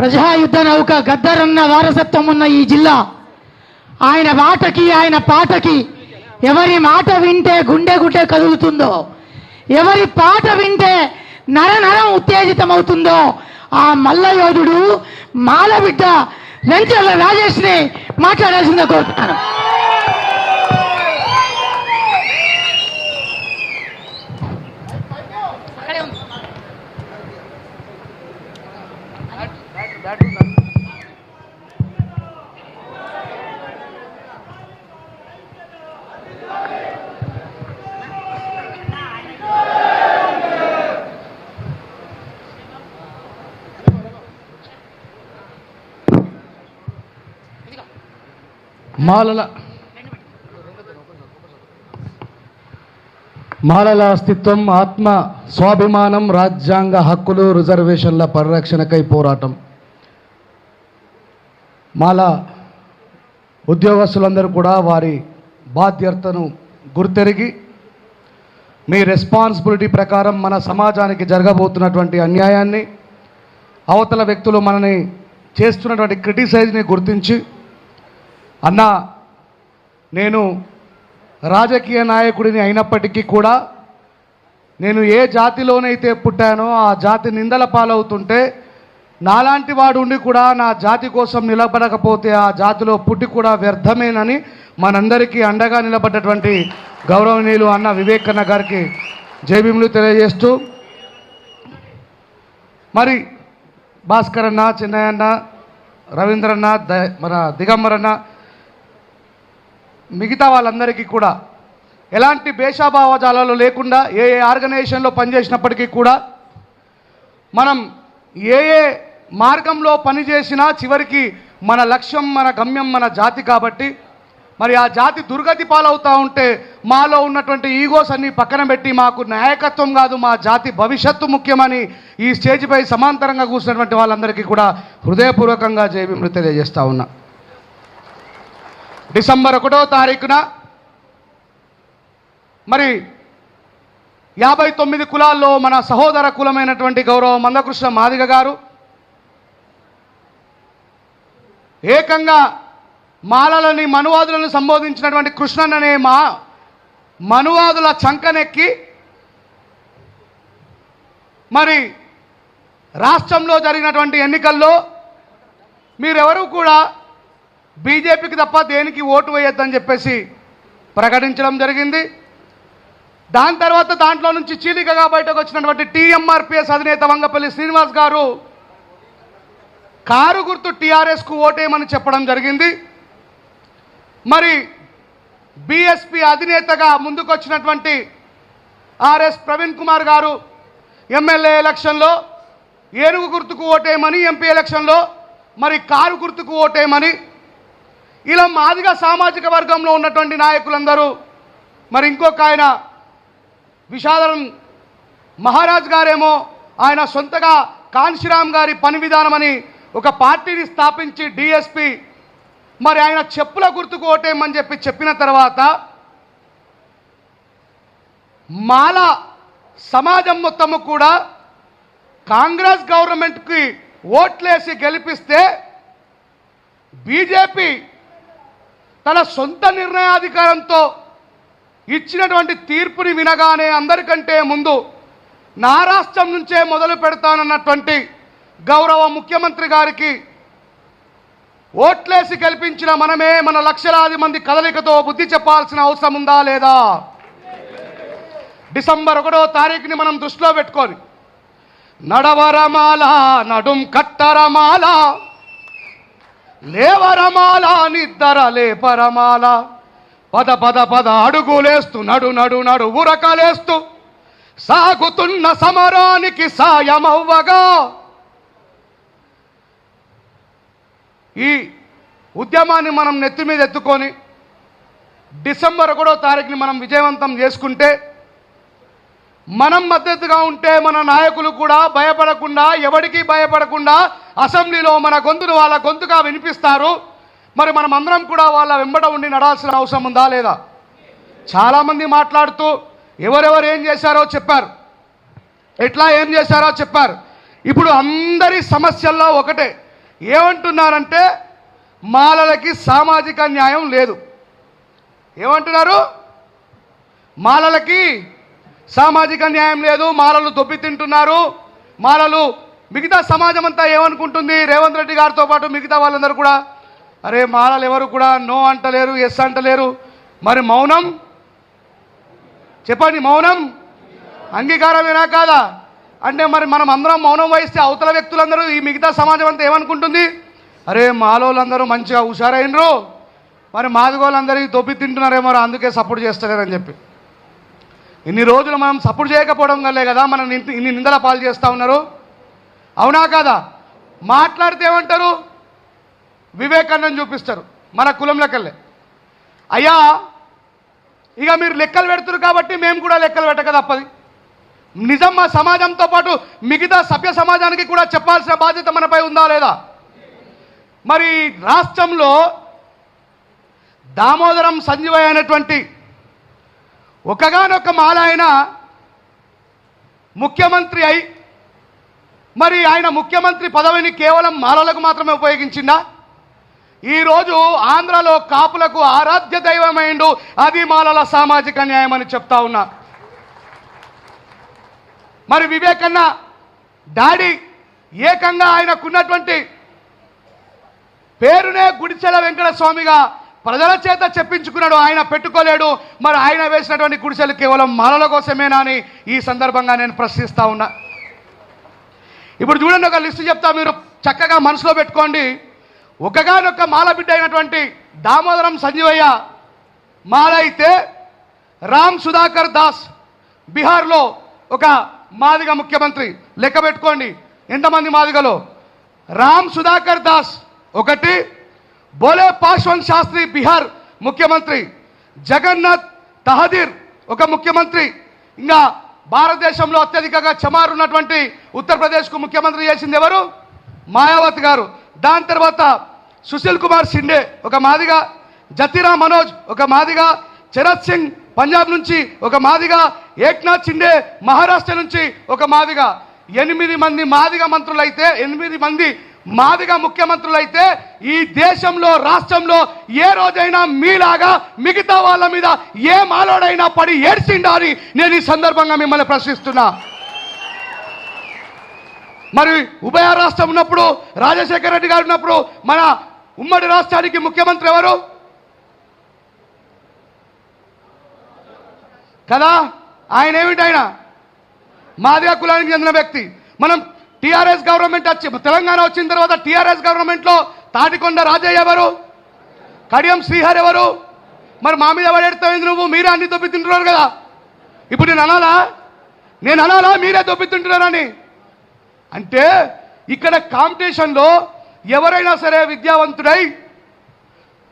ప్రజాయుద్ధ నౌక గద్దరన్న వారసత్వం ఉన్న ఈ జిల్లా. ఆయన మాటకి ఆయన పాటకి ఎవరి మాట వింటే గుండె గుండె కదులుతుందో ఎవరి పాట వింటే నర నరం ఉత్తేజితమవుతుందో ఆ మల్లయోధుడు మాలబిడ్డ వెంచర్ల రాజేష్ని మాట్లాడాల్సిందే కోరుతున్నాను. మాలల మాలల అస్తిత్వం ఆత్మ స్వాభిమానం రాజ్యాంగ హక్కులు రిజర్వేషన్ల పరిరక్షణకై పోరాటం. మాల ఉద్యోగస్తులందరూ కూడా వారి బాధ్యతను గుర్తెరిగి మీ రెస్పాన్సిబిలిటీ ప్రకారం మన సమాజానికి జరగబోతున్నటువంటి అన్యాయాన్ని అవతల వ్యక్తులు మనని చేస్తున్నటువంటి క్రిటిసైజ్ని గుర్తించి అన్న నేను రాజకీయ నాయకుడిని అయినప్పటికీ కూడా నేను ఏ జాతిలోనైతే పుట్టానో ఆ జాతి నిందల పాలవుతుంటే నాలాంటి వాడు ఉండి కూడా నా జాతి కోసం నిలబడకపోతే ఆ జాతిలో పుట్టి కూడా వ్యర్థమేనని మనందరికీ అండగా నిలబడ్డటువంటి గౌరవనీయులు అన్న వివేకన్న గారికి జైభీములు తెలియజేస్తూ మరి భాస్కర్ అన్న చిన్నయ్య అన్న రవీంద్రన్న ద మన దిగంబరన్న మిగతా వాళ్ళందరికీ కూడా. ఎలాంటి భేషాభావజాలలో లేకుండా ఏ ఏ ఆర్గనైజేషన్లో పనిచేసినప్పటికీ కూడా మనం ఏ ఏ మార్గంలో పనిచేసినా చివరికి మన లక్ష్యం మన గమ్యం మన జాతి కాబట్టి మరి ఆ జాతి దుర్గతి పాలవుతూ ఉంటే మాలో ఉన్నటువంటి ఈగోస్ అన్ని పక్కన పెట్టి మాకు నాయకత్వం కాదు మా జాతి భవిష్యత్తు ముఖ్యమని ఈ స్టేజ్పై సమాంతరంగా కూర్చున్నటువంటి వాళ్ళందరికీ కూడా హృదయపూర్వకంగా జయభీములు తెలియజేస్తూ ఉన్నా. డిసెంబర్ ఒకటో తారీఖున మరి యాభై తొమ్మిది కులాల్లో మన సహోదర కులమైనటువంటి గౌరవ మందకృష్ణ మాదిగ గారు ఏకంగా మాలలని మనువాదులను సంబోధించినటువంటి కృష్ణన్ అనే మా మనువాదుల చంకనెక్కి మరి రాష్ట్రంలో జరిగినటువంటి ఎన్నికల్లో మీరెవరూ కూడా బీజేపీకి తప్ప దేనికి ఓటు వేయొద్దని చెప్పేసి ప్రకటించడం జరిగింది. దాని తర్వాత దాంట్లో నుంచి చీలికగా బయటకు వచ్చినటువంటి టీఎంఆర్పిఎస్ అధినేత వంగపల్లి శ్రీనివాస్ గారు కారు గుర్తు టీఆర్ఎస్కు ఓటేయమని చెప్పడం జరిగింది. మరి బీఎస్పీ అధినేతగా ముందుకొచ్చినటువంటి ఆర్ఎస్ ప్రవీణ్ కుమార్ గారు ఎమ్మెల్యే ఎలక్షన్లో ఏనుగు గుర్తుకు ఓటేయమని ఎంపీ ఎలక్షన్లో మరి కారు గుర్తుకు ఓటేయమని ఇలా మాదిగా సామాజిక వర్గంలో ఉన్నటువంటి నాయకులందరూ మరి ఇంకొక ఆయన విషాదం మహారాజ్ గారేమో ఆయన సొంతగా కాన్శీరామ్ గారి పని విధానమని ఒక పార్టీని స్థాపించి డిఎస్పి మరి ఆయన చెప్పుల గుర్తుకు ఓటేయమని చెప్పి చెప్పిన తర్వాత మాల సమాజం మొత్తము కూడా కాంగ్రెస్ గవర్నమెంట్కి ఓట్లేసి గెలిపిస్తే బీజేపీ తన సొంత నిర్ణయాధికారంతో ఇచ్చినటువంటి తీర్పుని వినగానే అందరికంటే ముందు నా రాష్ట్రం నుంచే మొదలు పెడతానన్నటువంటి గౌరవ ముఖ్యమంత్రి గారికి ఓట్లేసి గెలిపించిన మనమే మన లక్షలాది మంది కదలికతో బుద్ధి చెప్పాల్సిన అవసరం ఉందా లేదా? డిసెంబర్ ఒకటో తారీఖుని మనం దృష్టిలో పెట్టుకొని నడవరమాల నడుం కట్టరమాల లేవరమాల నిద్దర లేపరమాల. పద పద పద అడుగులేస్తూ నడు నడు నడు ఉరకలేస్తూ సాగుతున్న సమరానికి సాయమవ్వగా. ఈ ఉద్యమాన్ని మనం నెత్తి మీద ఎత్తుకొని డిసెంబర్ ఒకటో తారీఖుని మనం విజయవంతం చేసుకుంటే మనం మద్దతుగా ఉంటే మన నాయకులు కూడా భయపడకుండా ఎవడికి భయపడకుండా అసెంబ్లీలో మన గొంతును వాళ్ళ గొంతుగా వినిపిస్తారు. మరి మనం అందరం కూడా వాళ్ళ వెంబడ ఉండి నడాల్సిన అవసరం ఉందా లేదా? చాలామంది మాట్లాడుతూ ఎవరెవరు ఏం చేశారో చెప్పారు. ఎట్లా ఏం చేశారో చెప్పారు. ఇప్పుడు అందరి సమస్యల్లో ఒకటే. ఏమంటున్నారంటే మాలలకి సామాజిక న్యాయం లేదు. ఏమంటున్నారు? మాలలకి సామాజిక న్యాయం లేదు. మాలలు దొబ్బి తింటున్నారు. మాలలు మిగతా సమాజం అంతా ఏమనుకుంటుంది? రేవంత్ రెడ్డి గారితో పాటు మిగతా వాళ్ళందరూ కూడా అరే మాలలు ఎవరు కూడా నో అంటలేరు ఎస్ అంటలేరు. మరి మౌనం? చెప్పండి మౌనం అంగీకారమేనా కాదా? అంటే మరి మనం అందరం మౌనం వహిస్తే అవతల వ్యక్తులందరూ ఈ మిగతా సమాజం అంతా ఏమనుకుంటుంది? అరే మాలోళ్ళందరూ మంచిగా హుషారైనరు. మరి మాదిగోళ్ళందరికీ దొబ్బి తింటున్నారేమో అందుకే సపోర్ట్ చేస్తలేరని చెప్పి. ఇన్ని రోజులు మనం సపోర్ట్ చేయకపోవడం వల్లే కదా మనం ఇన్ని నిందల పాలు చేస్తూ ఉన్నారు. అవునా కాదా? మాట్లాడితే ఏమంటారు? వివేకానందం చూపిస్తారు. మన కులంలోకెళ్ళే అయ్యా ఇక మీరు లెక్కలు పెడుతున్నారు కాబట్టి మేము కూడా లెక్కలు పెట్టక తప్పది. నిజం మా సమాజంతో పాటు మిగతా సభ్య సమాజానికి కూడా చెప్పాల్సిన బాధ్యత మనపై ఉందా లేదా? మరి రాష్ట్రంలో దామోదరం సంజీవయ్య అనేటువంటి ఒకగానొక మాలాయన ముఖ్యమంత్రి అయి మరి ఆయన ముఖ్యమంత్రి పదవిని కేవలం మాలలకు మాత్రమే ఉపయోగించిందా? ఈరోజు ఆంధ్రలో కాపులకు ఆరాధ్య దైవమైండు అది మాలల సామాజిక న్యాయం అని చెప్తా ఉన్నా. మరి వివేకన్న డాడీ ఏకంగా ఆయనకున్నటువంటి పేరునే గుడిచెల వెంకట స్వామిగా ప్రజల చేత చెప్పించుకున్నాడు ఆయన పెట్టుకోలేడు. మరి ఆయన వేసినటువంటి గుడిసెలు కేవలం మాలల కోసమేనా అని ఈ సందర్భంగా నేను ప్రశ్నిస్తా ఉన్నా. ఇప్పుడు చూడండి ఒక లిస్టు చెప్తా మీరు. చక్కగా మనసులో పెట్టుకోండి. ఒకగానొక్క మాల బిడ్డ అయినటువంటి దామోదరం సంజీవయ్య మాల అయితే రామ్ సుధాకర్ దాస్ బీహార్లో ఒక మాదిగ ముఖ్యమంత్రి. లెక్క పెట్టుకోండి ఎంతమంది మాదిగలో? రామ్ సుధాకర్ దాస్ ఒకటి బోలే పాశ్వంత్ శాస్త్రి బీహార్ ముఖ్యమంత్రి జగన్నాథ్ తహదీర్ ఒక ముఖ్యమంత్రి. ఇంకా భారతదేశంలో అత్యధికంగా చమారు ఉన్నటువంటి ఉత్తరప్రదేశ్కు ముఖ్యమంత్రి చేసింది ఎవరు? మాయావతి గారు. దాని తర్వాత సుశీల్ కుమార్ షిండే ఒక మాదిగా జతిరా మనోజ్ ఒక మాదిగా చరత్ సింగ్ పంజాబ్ నుంచి ఒక మాదిగా ఏక్నాథ్ షిండే మహారాష్ట్ర నుంచి ఒక మాదిగా. ఎనిమిది మంది మాదిగ మంత్రులైతే ఎనిమిది మంది మాదిగా ముఖ్యమంత్రులైతే ఈ దేశంలో రాష్ట్రంలో ఏ రోజైనా మీలాగా మిగతా వాళ్ళ మీద ఏ మాలోడైనా పడి ఏడ్చిండా అని నేను ఈ సందర్భంగా మిమ్మల్ని ప్రశ్నిస్తున్నా. మరి ఉభయ రాష్ట్రం ఉన్నప్పుడు రాజశేఖర రెడ్డి గారు ఉన్నప్పుడు మన ఉమ్మడి రాష్ట్రానికి ముఖ్యమంత్రి ఎవరు? కదా? ఆయన ఏమిటి ఆయన? మాదిగా కులానికి చెందిన వ్యక్తి. మనం టిఆర్ఎస్ గవర్నమెంట్ వచ్చి తెలంగాణ వచ్చిన తర్వాత టిఆర్ఎస్ గవర్నమెంట్లో తాటికొండ రాజయ్య ఎవరు? కడియం శ్రీహర్ ఎవరు? మరి మా మీద పడేస్తావు నువ్వు? మీరే అన్ని దొబ్బి తింటున్నారు కదా. ఇప్పుడు నేను అనాలా? నేను అనాలా? మీరే దొబ్బి తింటున్నారని. అంటే ఇక్కడ కాంపిటీషన్లో ఎవరైనా సరే విద్యావంతుడై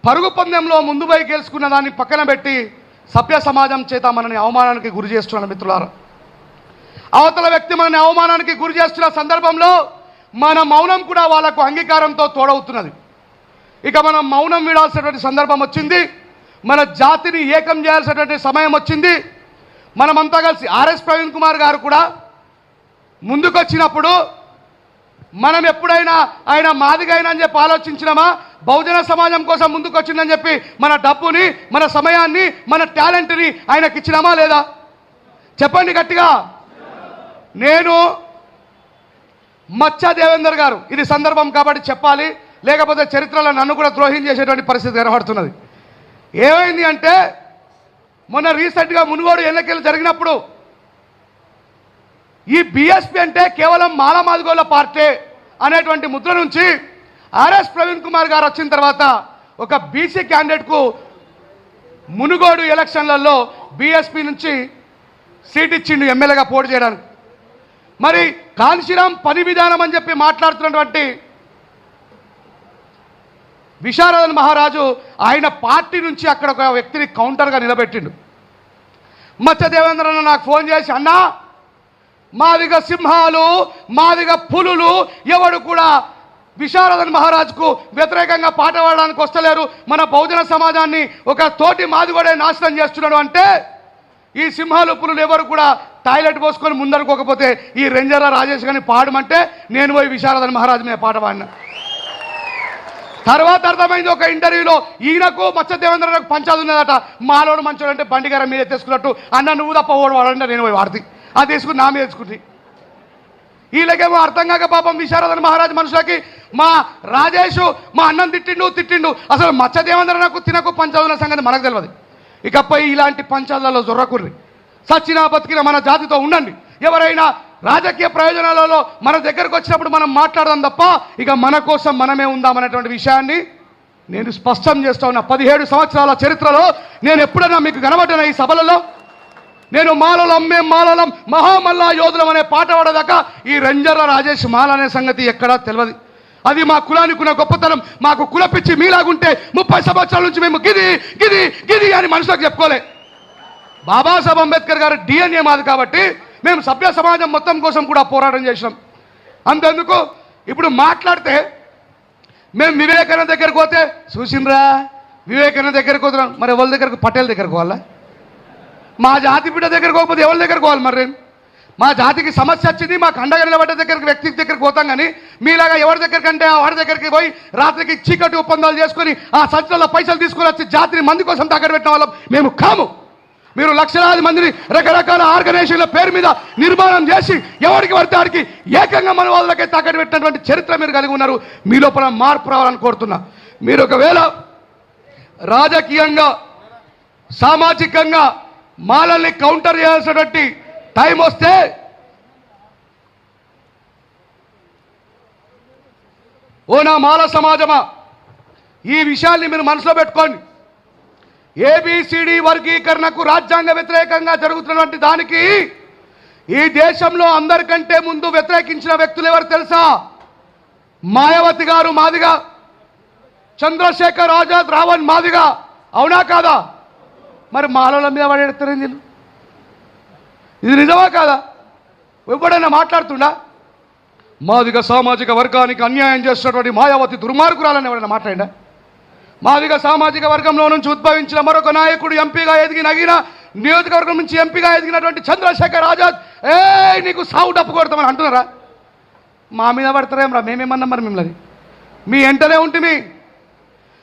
పరుగు పందెంలో ముందు గెలుచుకున్న దాన్ని పక్కన పెట్టి సభ్య సమాజం చేత మనని అవమానానికి గురి చేస్తున్నాను మిత్రులారా. అవతల వ్యక్తి మనని అవమానానికి గురి చేస్తున్న సందర్భంలో మన మౌనం కూడా వాళ్ళకు అంగీకారంతో తోడవుతున్నది. ఇక మనం మౌనం వీడాల్సినటువంటి సందర్భం వచ్చింది. మన జాతిని ఏకం చేయాల్సినటువంటి సమయం వచ్చింది. మనమంతా కలిసి ఆర్ఎస్ ప్రవీణ్ కుమార్ గారు కూడా ముందుకొచ్చినప్పుడు మనం ఎప్పుడైనా ఆయన మాదిగైనా అని చెప్పి ఆలోచించినామా? బహుజన సమాజం కోసం ముందుకొచ్చిందని చెప్పి మన డబ్బుని మన సమయాన్ని మన టాలెంట్ని ఆయనకి ఇచ్చినామా లేదా? చెప్పండి గట్టిగా. నేను మచ్చ దేవేందర్ గారు ఇది సందర్భం కాబట్టి చెప్పాలి. లేకపోతే చరిత్రలో నన్ను కూడా ద్రోహం చేసేటువంటి పరిస్థితి ఏర్పడుతున్నది ఏమైంది అంటే మొన్న రీసెంట్గా మునుగోడు ఎన్నికలు జరిగినప్పుడు ఈ బిఎస్పి అంటే కేవలం మాలమాదిగోళ్ళ పార్టీ అనేటువంటి ముద్ర నుంచి ఆర్ఎస్ ప్రవీణ్ కుమార్ గారు వచ్చిన తర్వాత ఒక బీసీ క్యాండిడేట్కు మునుగోడు ఎలక్షన్లలో బీఎస్పీ నుంచి సీట్ ఇచ్చిండు ఎమ్మెల్యేగా పోటీ చేయడానికి. మరి కాన్శీరామ్ పని విధానం అని చెప్పి మాట్లాడుతున్నటువంటి విశారదన్ మహారాజు ఆయన పార్టీ నుంచి అక్కడ ఒక వ్యక్తిని కౌంటర్గా నిలబెట్టిండు. మత్స్య దేవేంద్రన్న నాకు ఫోన్ చేసి అన్నా మాదిగ సింహాలు మాదిగ పులులు ఎవడు కూడా విశారదన్ మహారాజుకు వ్యతిరేకంగా పాట పాడడానికి వస్తలేరు. మన బహుజన సమాజాన్ని ఒక తోటి మాదిగోడే నాశనం చేస్తున్నాడు అంటే ఈ సింహాలు పులులు ఎవరు కూడా టాయిలెట్ పోసుకొని ముందరుకోకపోతే ఈ రెంజరా రాజేష్ గారిని పాడమంటే నేను పోయి విశారదన్ మహారాజు మీద పాట పాడిన. తర్వాత అర్థమైంది ఒక ఇంటర్వ్యూలో ఈయనకు మత్స్య దేవేంద్రకు పంచాది ఉన్నదట. మాలోడు మంచోడు అంటే బండి గారి మీద తెచ్చుకున్నట్టు అన్న నువ్వు తప్ప ఓడి వాడంటే నేను పోయి వాడితే. అది తీసుకుని నా మీద తెచ్చుకుంటుంది వీళ్ళకేమో అర్థం కాక పాపం విశారదన్ మహారాజ్ మనుషులకి మా రాజేష్ మా అన్నం తిట్టిండు తిట్టిండు. అసలు మత్స్యదేవేంద్ర నాకు తినకు పంచాదున్న సంగతి మనకు తెలియదు. ఇకపై ఇలాంటి పంచాదులలో జొర్రకుర్రి. సచ్చినా బతికిన మన జాతితో ఉండండి. ఎవరైనా రాజకీయ ప్రయోజనాలలో మన దగ్గరకు వచ్చినప్పుడు మనం మాట్లాడదాం తప్ప ఇక మన కోసం మనమే ఉందామనేటువంటి విషయాన్ని నేను స్పష్టం చేస్తా ఉన్న. పదిహేడు సంవత్సరాల చరిత్రలో నేను ఎప్పుడైనా మీకు కనబడిన ఈ సభలలో? నేను మాలలం మేం మాలలం మహామల్లా యోధులం అనే పాట పాడదాకా ఈ రంజర్ల రాజేష్ మాల అనే సంగతి ఎక్కడా తెలియదు అది మా కులానికి ఉన్న గొప్పతనం. మాకు కులపిచ్చి మీలాగుంటే ముప్పై సంవత్సరాల నుంచి మేము గిది గిది గిది అని మనుషులకు చెప్పుకోలే. బాబాసాహెబ్ అంబేద్కర్ గారు డిఎన్ఏ మాది కాబట్టి మేము సభ్య సమాజం మొత్తం కోసం కూడా పోరాటం చేసినాం. అంతెందుకు? ఇప్పుడు మాట్లాడితే మేము వివేకానంద దగ్గరకు పోతే చూసిండ్రా వివేకానంద దగ్గరకు పోతున్నాం. మరి ఎవరి దగ్గరకు? పటేల్ దగ్గరకు పోవాలా? మా జాతి బిడ్డ దగ్గరకు పోకపోతే ఎవరి దగ్గరకు పోవాలి మరి? మా జాతికి సమస్య వచ్చింది మా అండగా నిలబడ్డ దగ్గరికి వ్యక్తి దగ్గరికి పోతాం కానీ మీలాగా ఎవరి దగ్గరికి అంటే వాడి దగ్గరికి పోయి రాత్రికి చీకటి ఒప్పందాలు చేసుకొని ఆ సంచులలో పైసలు తీసుకొని వచ్చి జాతిని మంది కోసం తగ్గడ పెట్టిన వాళ్ళం మేము కాము. మీరు లక్షలాది మందిని రకరకాల ఆర్గనైజేషన్ల పేరు మీద నిర్మాణం చేసి ఎవరికి పడితే వాడికి ఏకంగా మన వాళ్ళకే తాకట్టు పెట్టినటువంటి చరిత్ర మీరు కలిగి ఉన్నారు. మీ లోపల మార్పు రావాలని కోరుతున్నా. మీరు ఒకవేళ రాజకీయంగా సామాజికంగా మాలల్ని కౌంటర్ చేయాల్సినటువంటి టైం వస్తే ఓ నా మాల సమాజమా? ఈ విషయాన్ని మీరు మనసులో పెట్టుకోండి. ఏబిసిడి వర్గీకరణకు రాజ్యాంగ వ్యతిరేకంగా జరుగుతున్నటువంటి దానికి ఈ దేశంలో అందరికంటే ముందు వ్యతిరేకించిన వ్యక్తులు ఎవరు తెలుసా? మాయావతి గారు మాదిగా చంద్రశేఖర్ ఆజాద్ రావణ్ మాదిగా. అవునా కాదా? మరి మాలల మీద పడేస్తారు ఇది నిజమా కాదా? ఎప్పుడైనా మాట్లాడుతుండా? మాదిగ సామాజిక వర్గానికి అన్యాయం చేస్తున్నటువంటి మాయావతి దుర్మార్గురాలని ఎవరైనా మాట్లాడినా మాదిగ సామాజిక వర్గంలో నుంచి ఉద్భవించిన మరొక నాయకుడు ఎంపీగా ఎదిగిన అగిన నియోజకవర్గం నుంచి ఎంపీగా ఎదిగినటువంటి చంద్రశేఖర్ ఆజాద్. ఏ నీకు సావు డప్పు కొడతామని అంటున్నారా? మా మీద పడతారేం రా మేమేమన్నాం మరి మిమ్మల్ని? మీ ఎంటనే ఉంటుంది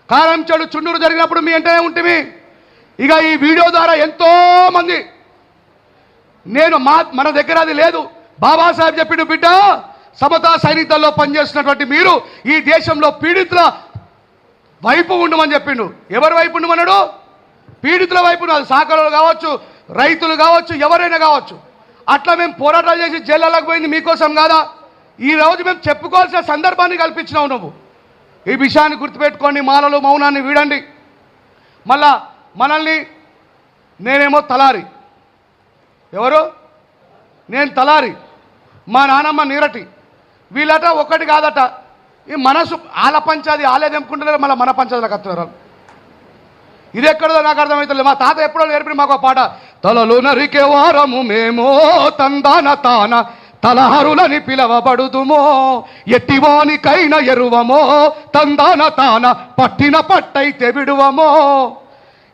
కారం చెడు చుండూరు జరిగినప్పుడు మీ ఎంటనే ఉంటుంది ఇక ఈ వీడియో ద్వారా ఎంతోమంది నేను మా మన దగ్గర అది లేదు. బాబాసాహెబ్ చెప్పిండు బిడ్డ సమతా సైనికుల్లో పనిచేస్తున్నటువంటి మీరు ఈ దేశంలో పీడితుల వైపు ఉండమని చెప్పిండు. ఎవరి వైపు ఉండమన్నాడు? పీడితుల వైపు అది సాకరులు కావచ్చు రైతులు కావచ్చు ఎవరైనా కావచ్చు. అట్లా మేము పోరాటాలు చేసి జైళ్ళకు పోయింది మీకోసం కాదా? ఈ రోజు మేము చెప్పుకోవాల్సిన సందర్భాన్ని కల్పించినావు నువ్వు. ఈ విషయాన్ని గుర్తుపెట్టుకోండి మాలలు మౌనాన్ని వీడండి. మళ్ళా మనల్ని నేనేమో తలారి. ఎవరు? నేను తలారి. మా నానమ్మ నీరటి. వీళ్ళట ఒక్కటి కాదట. ఈ మనసు ఆల పంచాది ఆలే తెంపుకుంటున్నారు మళ్ళీ మన పంచాదిలోకి వస్తున్నారు ఇది ఎక్కడో నాకు అర్థమవుతుంది మా తాత ఎప్పుడో నేర్పిన మాకు ఒక పాట. తలలు నరికే వారము మేమో తందాన తాన తలహరులని పిలవబడుదుమో ఎట్టివానికైన ఎరువమో తందాన తాన పట్టిన పట్టయితే విడువమో.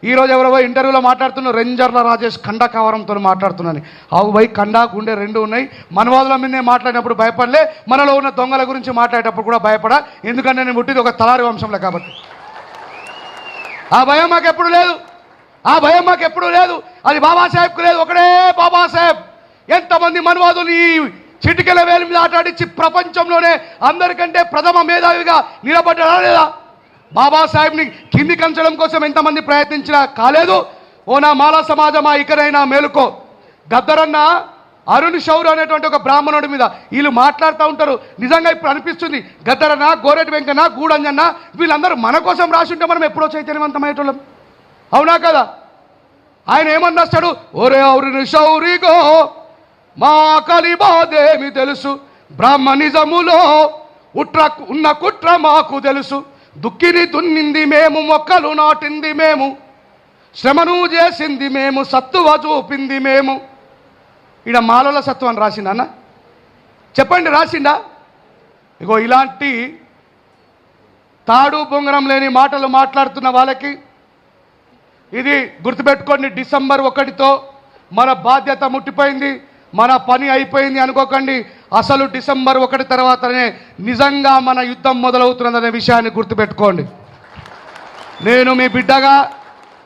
ఈరోజు ఎవరో ఇంటర్వ్యూలో మాట్లాడుతున్న రెంజర్ల రాజేష్ ఖండ కవరంతో మాట్లాడుతున్నాను అవు బై ఖండా గుండె రెండు ఉన్నాయి. మనవాదుల మీదనే మాట్లాడినప్పుడు భయపడలే. మనలో ఉన్న దొంగల గురించి మాట్లాడేటప్పుడు కూడా భయపడ. ఎందుకంటే నేను పుట్టింది ఒక తలారి వంశంలో కాబట్టి. ఆ భయం మాకు ఎప్పుడు లేదు. ఆ భయం మాకు ఎప్పుడు లేదు. అది బాబాసాహెబ్కు లేదు. ఒకడే బాబాసాహెబ్. ఎంతమంది మనవాదులు ఈ చిటికెల వేలు మీద ఆటాడించి ప్రపంచంలోనే అందరికంటే ప్రథమ మేధావిగా నిలబడ్డా లేదా? బాబాసాహెబ్ని కింది కంచడం కోసం ఎంతమంది ప్రయత్నించినా కాలేదు. ఓ నా మాల సమాజమా ఇకరైనా మేలుకో. గద్దరన్న అరుణ్ శౌర్ అనేటువంటి ఒక బ్రాహ్మణుడి మీద వీళ్ళు మాట్లాడుతూ ఉంటారు. నిజంగా ఇప్పుడు అనిపిస్తుంది గద్దరన్న గోరెటి వెంకన్న గూడంజన్న వీళ్ళందరూ మన కోసం రాసి ఉంటే మనం ఎప్పుడో చైతన్యవంతమయ్యేటోళ్ళం. అవునా కదా? ఆయన ఏమన్నాస్తాడు? ఒరే అరుణ్ శౌరిగో మా కలిబాదేమి తెలుసు? బ్రాహ్మణిజములో ఉట్ర ఉన్న కుట్ర మాకు తెలుసు. దుక్కిని దున్నింది మేము మొక్కలు నాటింది మేము. శ్రమను చేసింది మేము సత్తువ చూపింది మేము. ఈడ మాలల సత్వం అని రాసిండా అన్న? చెప్పండి రాసిండా? ఇగో ఇలాంటి తాడు బొంగరం లేని మాటలు మాట్లాడుతున్న వాళ్ళకి ఇది గుర్తుపెట్టుకోండి డిసెంబర్ ఒకటితో మన బాధ్యత ముట్టిపోయింది. మన పని అయిపోయింది అనుకోకండి. అసలు డిసెంబర్ ఒకటి తర్వాతనే నిజంగా మన యుద్ధం మొదలవుతున్నదనే విషయాన్ని గుర్తుపెట్టుకోండి. నేను మీ బిడ్డగా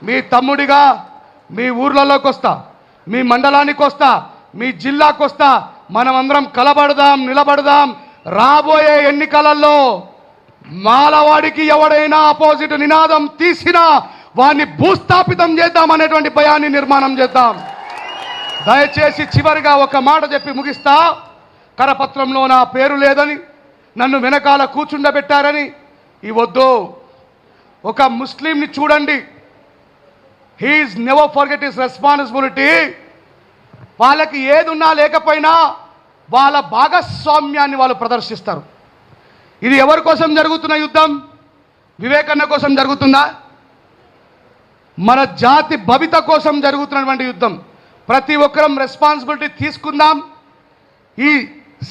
మీ తమ్ముడిగా మీ ఊర్లలోకి వస్తా మీ మండలానికి వస్తా మీ జిల్లాకు వస్తా మనమందరం కలబడదాం నిలబడదాం. రాబోయే ఎన్నికలలో మాలవాడికి ఎవడైనా ఆపోజిట్ నినాదం తీసినా వాన్ని భూస్థాపితం చేద్దాం అనేటువంటి భయాన్ని నిర్మాణం చేద్దాం. దయచేసి చివరిగా ఒక మాట చెప్పి ముగిస్తా. కరపత్రంలో నా పేరు లేదని నన్ను వెనకాల కూర్చుండబెట్టారని. వద్దు. ఒక ముస్లింని చూడండి. He is never forget is responsibility వాళ్ళకి ఏది ఉన్నా లేకపోయినా వాళ్ళ భాగస్వామ్యాన్ని వాళ్ళు ప్రదర్శిస్తారు. ఇది ఎవరి కోసం జరుగుతున్న యుద్ధం? వివేకన్న కోసం జరుగుతుందా? మన జాతి భవిత కోసం జరుగుతున్నటువంటి యుద్ధం. ప్రతి ఒక్కరం రెస్పాన్సిబిలిటీ తీసుకుందాం. ఈ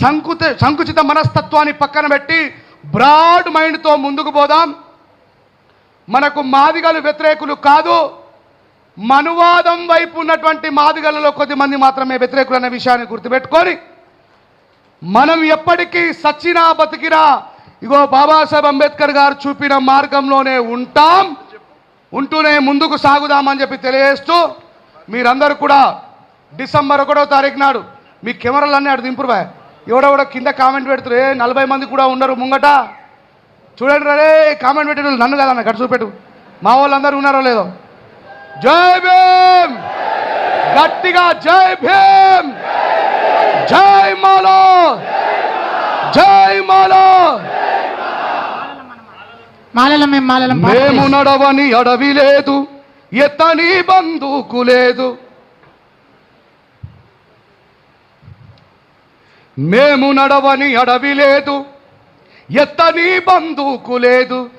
సంకుత సంకుచిత మనస్తత్వాన్ని పక్కన పెట్టి బ్రాడ్ మైండ్తో ముందుకు పోదాం. మనకు మాదిగలు వ్యతిరేకులు కాదు. మనువాదం వైపు ఉన్నటువంటి మాదిగలలో కొద్దిమంది మాత్రమే వ్యతిరేకులు అనే విషయాన్ని గుర్తుపెట్టుకొని మనం ఎప్పటికీ సచ్చినా బతికినా ఇగో బాబాసాహెబ్ అంబేద్కర్ గారు చూపిన మార్గంలోనే ఉంటాం. ఉంటూనే ముందుకు సాగుదామని చెప్పి తెలియజేస్తూ మీరందరూ కూడా డిసెంబర్ ఒకటో తారీఖు నాడు మీ కెమెరాలన్నీ అటు దింపురు ఎవడెవడో కింద కామెంట్ పెడుతురు ఏ నలభై మంది కూడా ఉండరు ముంగట. చూడండి రే కామెంట్ పెట్టిన వాళ్ళు నన్ను కదా గట్టు చూపెట్టు. మా వాళ్ళందరూ ఉన్నారో లేదో. జై భీమ్! గట్టిగా జై భీమ్! జై మాలో! జై మాలో! మాలలం మేము. నడవని అడవి లేదు ఎత్తని బందుకు లేదు. మేము నడవని అడవి లేదు. ఎత్తని బందూకు లేదు.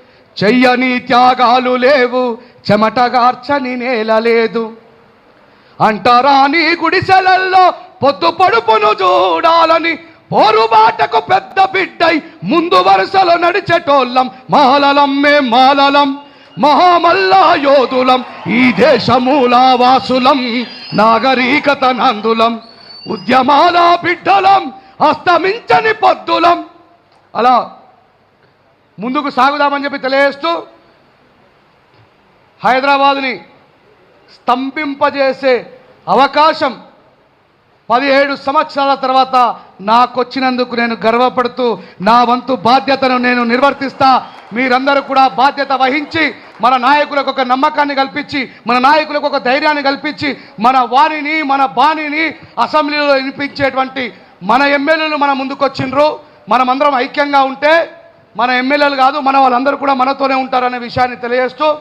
చెయ్యని త్యాగాలు లేవు. చెమటగార్చని నేల లేదు. అంటరాని గుడిసెలల్లో పొద్దు పడుపును చూడాలని పోరుబాటకు పెద్ద బిడ్డై ముందు వరుసలో నడిచేటోళ్ళం. మాలలం మే మాలలం మహామల్లా యోధులం ఈ దేశమూలావాసులం నాగరీకత నాగరికత నందులం ఉద్యమాల బిడ్డలం అస్తమించని పద్దులం. అలా ముందుకు సాగుదామని చెప్పి తెలియజేస్తూ హైదరాబాదుని స్తంభింపజేసే అవకాశం పదిహేడు సంవత్సరాల తర్వాత నాకొచ్చినందుకు నేను గర్వపడుతూ నా వంతు బాధ్యతను నేను నిర్వర్తిస్తా. మీరందరూ కూడా బాధ్యత వహించి మన నాయకులకు ఒక నమ్మకాన్ని కల్పించి మన నాయకులకు ఒక ధైర్యాన్ని కల్పించి మన వాణిని మన బాణిని అసెంబ్లీలో వినిపించేటువంటి మన ఎమ్మెల్యేలు మన ముందుకొచ్చిండ్రు. మనమందరం ఐక్యంగా ఉంటే మన ఎమ్మెల్యేలు కాదు మన వాళ్ళందరూ కూడా మనతోనే ఉంటారనే విషయాన్ని తెలియజేస్తూ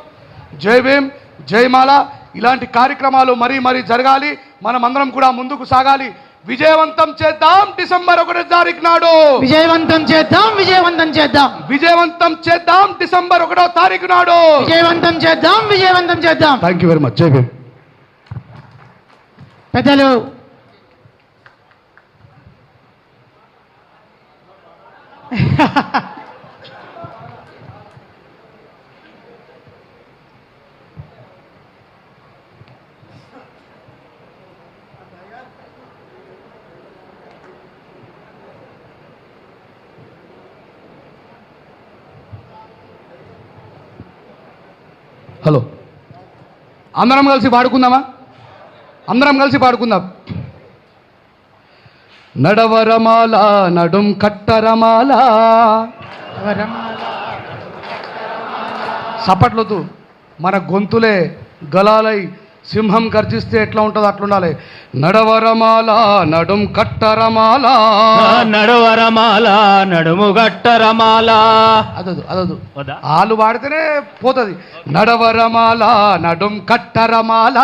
జై భీమ్ జై మాల. ఇలాంటి కార్యక్రమాలు మరీ మరీ జరగాలి. మనమందరం కూడా ముందుకు సాగాలి. విజయవంతం చేద్దాం డిసెంబర్ ఒకటి తారీఖు నాడు. విజయవంతం చేద్దాం విజయవంతం చేద్దాం. విజయవంతం చేద్దాం డిసెంబర్ ఒకటో తారీఖు నాడు. విజయవంతం చేద్దాం విజయవంతం చేద్దాం. థ్యాంక్ యూ వెరీ మచ్ జై భీమ్ పెద్దలు హలో. అందరం కలిసి పాడుకుందామా? అందరం కలిసి పాడుకుందాం. నడవరమాల నడుం కట్టరమాల. సపట్లొద్దు. మన గొంతులే గలాలై సింహం గర్జిస్తే ఎట్లా ఉంటుందో అట్లా ఉండాలి నడవరమాల నడుం కట్టరమాల. నడువరమాల నడుము గట్టరమాల అదదు అదదు? ఆలు వాడితేనే పోతుంది. నడవరమాల నడుం కట్టరమాల.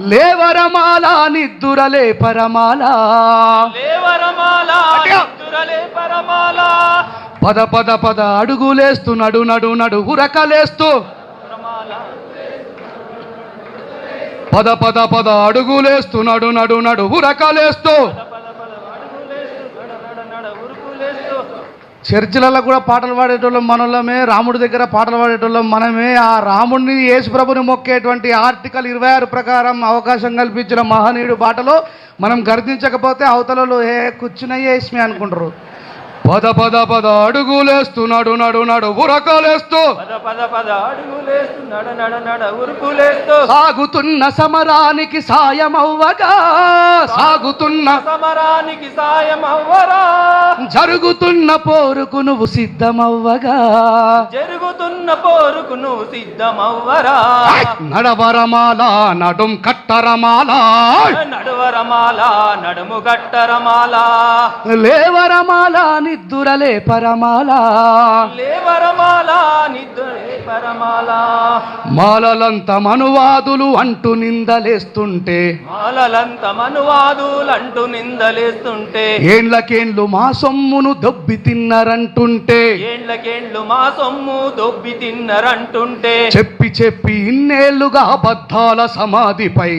లేవరమాల నిద్దురలే పరమాల. లేవరమాల. నిద్దురలే పరమాల. పద పద పద అడుగులేస్తూ నడు నడు నడు ఉరకలేస్తూ పద పద పద అడుగులేస్తూ నడు నడు నడు ఉరకలేస్తూ చర్చిలలో కూడా పాటలు పాడేటోళ్ళం మనోళ్ళమే రాముడి దగ్గర పాటలు పాడేటోళ్ళం మనమే. ఆ రాముడిని యేసుప్రభుని మొక్కేటువంటి ఆర్టికల్ ఇరవై ఆరు ప్రకారం అవకాశం కల్పించిన మహనీయుడు బాటలో మనం గర్దించకపోతే అవతలలో ఏ కూర్చునయ్యేస్మి అనుకుంటారు. పద పద పద అడుగులేస్తూ నడు నడు నడు ఉరకలేస్తూ. పద పద పద అడుగులేస్తూ నడ నడ నడ ఉరుకులేస్తూ. సాగుతున్న సమరానికి సాయమవ్వగా సాగుతున్న సమరానికి సాయం అవ్వరా జరుగుతున్న పోరుకు నువ్వు సిద్ధమవ్వగా జరుగుతున్న పోరుకు నువ్వు సిద్ధమవ్వరా. నడవరమాల నడుం కట్టరమాల. నడువరమాల నడుము గట్టరమాల లేవరమాల నిద్దురలే పరమాల. మాలలంత మనువాదులు అంటూ నిందలేస్తుంటే. మాలలంత మనువాదులంటూ నిందలేస్తుంటే. ఏండ్లకేండ్లు మా సొమ్మును దొబ్బి తిన్నరంటుంటే. ఏండ్లకేండ్లు మా సొమ్ము దొబ్బి తిన్నరంటుంటే. చెప్పి చెప్పి ఇన్నేళ్ళుగా అబద్ధాల సమాధిపై.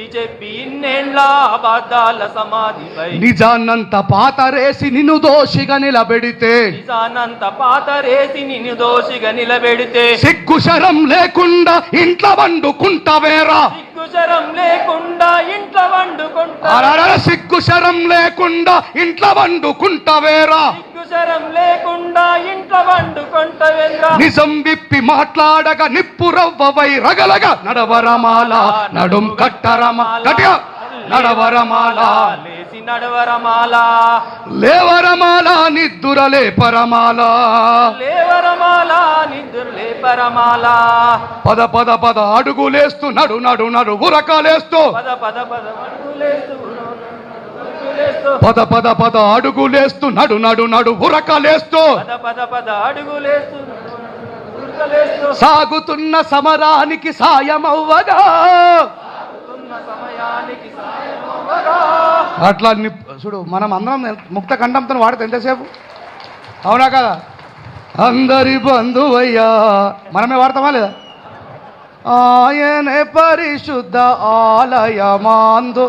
చెప్పి ఇన్నేళ్ళ అబద్ధాల సమాధిపై. నిజాన్నంత పాతరేసి నిన్ను దోషిగా నిలబెడితే. నిజానంత పాత రేసి నిన్ను దోషిగా నిలబెడితే. సిగ్గు శరం లేకుండా ఇంట్లో వండుకుంటవేరా? సిగ్గు శరం లేకుండా ఇంట్లో వండుకుంటా. సిగ్గు శరం లేకుండా ఇంట్లో వండుకుంటవేరా? లేకుండా ఇంట్లో వండుకుంటవేంద్రా? నిజం విప్పి మాట్లాడగా నిప్పు రవ్వవై రగలగా నడవరమాల నడుం కట్టరమ గట్టిగా నడవరమాల. లేసి నడవరమాల. లేవరమాల నిద్దురలే పరమాల లేవరమాల నిద్ర లేపరమాల. పద పద పద అడుగులేస్తూ నడు నడు నడు ఉరకాలేస్తూ. పద పద పద అడుగులేస్తూ పద పద పద అడుగులేస్తూ నడు నడు నడు ఉరకలేస్తూ సాగుతున్న సమరానికి సాయమవ్వగా. అట్లా చూడు మనం అందరం ముక్త కంఠంతో వాడితే ఎంతసేపు? అవునా కదా? అందరి బంధువయ్యా. మనమే వాడతామా లేదా? ఆయనే పరిశుద్ధ ఆలయమాందు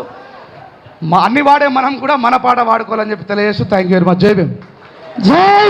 మా అన్ని వాడే మనం కూడా మన పాట వాడుకోవాలని చెప్పి తెలియజేస్తూ థ్యాంక్ యూ వెరీ మచ్ జై భీమ్. జై